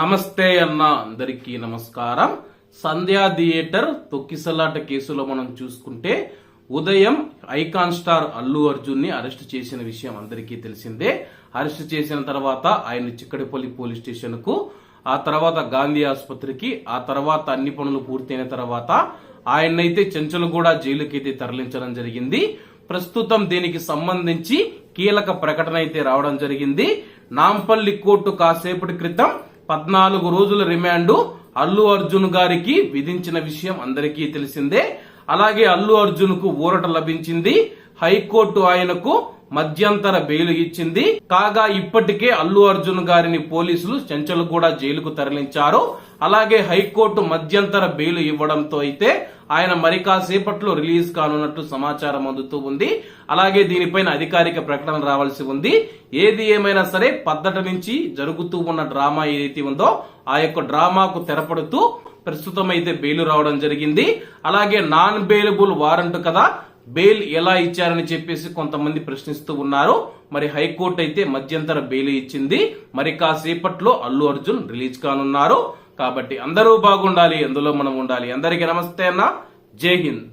నమస్తే అన్న అందరికీ నమస్కారం. సంధ్యా థియేటర్ తొక్కిసలాట కేసులో మనం చూసుకుంటే ఉదయం ఐకాన్ స్టార్ అల్లు అర్జున్ని అరెస్ట్ చేసిన విషయం అందరికీ తెలిసిందే. అరెస్ట్ చేసిన తర్వాత ఆయన చిక్కడిపల్లి పోలీస్ స్టేషన్కు ఆ తర్వాత గాంధీ ఆసుపత్రికి ఆ తర్వాత అన్ని పనులు పూర్తయిన తర్వాత ఆయన్నైతే చెంచలగూడ జైలుకైతే తరలించడం జరిగింది. ప్రస్తుతం దీనికి సంబంధించి కీలక ప్రకటన అయితే రావడం జరిగింది. నాంపల్లి కోర్టు కాసేపటి క్రితం పద్నాలుగు రోజుల రిమాండ్ అల్లు అర్జున్ గారికి విధించిన విషయం అందరికీ తెలిసిందే. అలాగే అల్లు అర్జున్కు ఊరట లభించింది. హైకోర్టు ఆయనకు మధ్యంతర బెయిల్ ఇచ్చింది. కాగా ఇప్పటికే అల్లు అర్జున్ గారిని పోలీసులు చెంచలగూడ జైలుకు తరలించారు. అలాగే హైకోర్టు మధ్యంతర బెయిల్ ఇవ్వడంతో అయితే ఆయన మరి కాసేపట్లో రిలీజ్ కానున్నట్టు సమాచారం అందుతూ ఉంది. అలాగే దీనిపైన అధికారిక ప్రకటన రావాల్సి ఉంది. ఏది ఏమైనా సరే పద్దట నుంచి జరుగుతూ ఉన్న డ్రామా ఏదైతే ఉందో ఆ యొక్క డ్రామాకు తెరపడుతూ ప్రస్తుతం అయితే బెయిల్ రావడం జరిగింది. అలాగే నాన్ బెయిలబుల్ వారెంట్ కదా బెయిల్ ఎలా ఇచ్చారని చెప్పేసి కొంతమంది ప్రశ్నిస్తూ ఉన్నారు. మరి హైకోర్టు అయితే మధ్యంతర బెయిల్ ఇచ్చింది. మరి కాసేపట్లో అల్లు అర్జున్ రిలీజ్ కానున్నారు. కాబట్టి అందరూ బాగుండాలి అందులో మనం ఉండాలి. అందరికీ నమస్తే అన్న. జై హింద్.